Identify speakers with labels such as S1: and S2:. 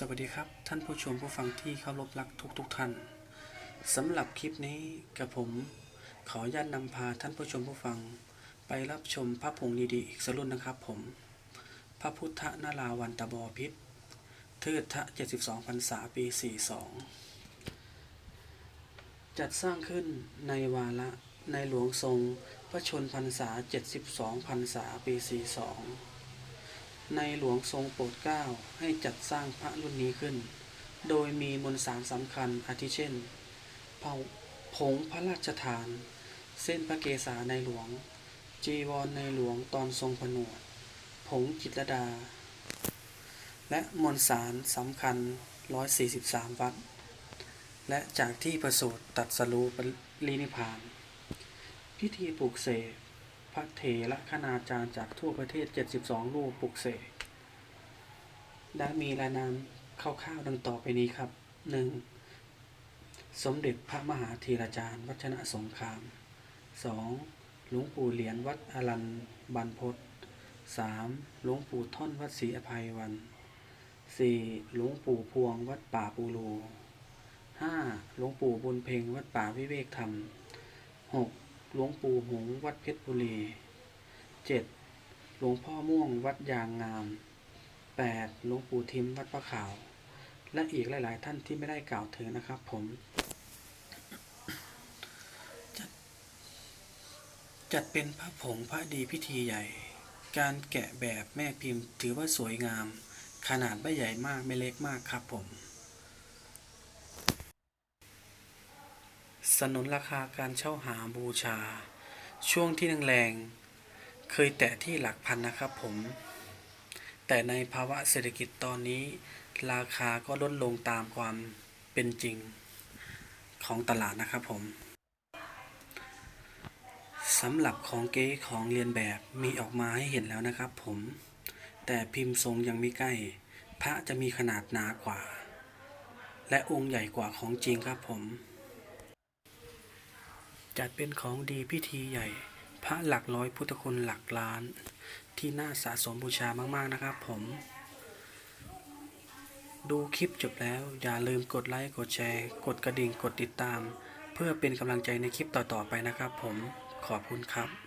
S1: สวัสดีครับท่านผู้ชมผู้ฟังที่เคารพรักทุกทุกๆท่านสำหรับคลิปนี้กับผม ขออนุญาตนำพาท่านผู้ชมผู้ฟัง ไปรับชมพระผงดีๆอีกสกรุ่นนะครับผม พระพุทธนาราวันตะบอพิษเทิดทะ 72พรรษาปี 42 จัดสร้างขึ้นในวาระในหลวงทรง พระชนพรรษา 72พรรษาปี 42 ในหลวงทรงโปรดเกล้าให้จัดสร้างพระรุ่นนี้ขึ้น โดยมีมนต์สารสำคัญอาทิเช่นเผาผงพระราชทาน เส้นพระเกศาในหลวง จีวรในหลวงตอนทรงผนวด ผงจิตรดา และมนต์สารสำคัญ 143 วัด และจากที่ประสูติตัดสรูปรินิพาน พิธีปลูกเสก ระเถระคณาจารย์จากทั่วประเทศ 72 รูปปลุกเสกได้มีรายนามคร่าวๆดังต่อไปนี้ครับ 1. สมเด็จพระมหาธีราจารย์ วัชนะสงคราม 2. หลวงปู่เหรียญวัดอรันบันพศ 3. หลวงปู่ท่อนวัดศรีอภัยวัน 4. หลวงปู่พวงวัดป่าปูโล 5. หลวงปู่บุญเพ็งวัดป่าวิเวกธรรม 6. หลวงปู่หงวัดเพชรบุรี 7. หลวงพ่อม่วงวัดยางงาม 8. หลวงปู่ทิมวัดพระขาว และอีกหลาย ๆ ท่านที่ไม่ได้กล่าวถึงนะครับผม จัดจัดเป็นพระผงพระดีพิธีใหญ่ การแกะแบบแม่พิมพ์ถือว่าสวยงาม ขนาดไม่ใหญ่มากไม่เล็กมากครับผม สนุนราคาการเช่าหาบูชา ช่วงที่แรงๆเคยแตะที่หลักพันนะครับผม แต่ในภาวะเศรษฐกิจตอนนี้ ราคาก็ลดลงตามความเป็นจริงของตลาดนะครับผมสำหรับของเก๊ของเรียนแบบมีออกมาให้เห็นแล้วนะครับผม แต่พิมพ์ทรงยังไม่ใกล้ พระจะมีขนาดหนากว่า และองค์ใหญ่กว่าของจริงครับผม จัดเป็นของดีพิธีใหญ่ พระหลักร้อยพุทธคุณหลักล้าน ที่น่าสะสมบูชามากๆนะครับผม ดูคลิปจบแล้วอย่าลืมกดไลค์กดแชร์ กดกระดิ่งกดติดตาม เพื่อเป็นกำลังใจในคลิปต่อๆไปนะครับผมขอบคุณครับ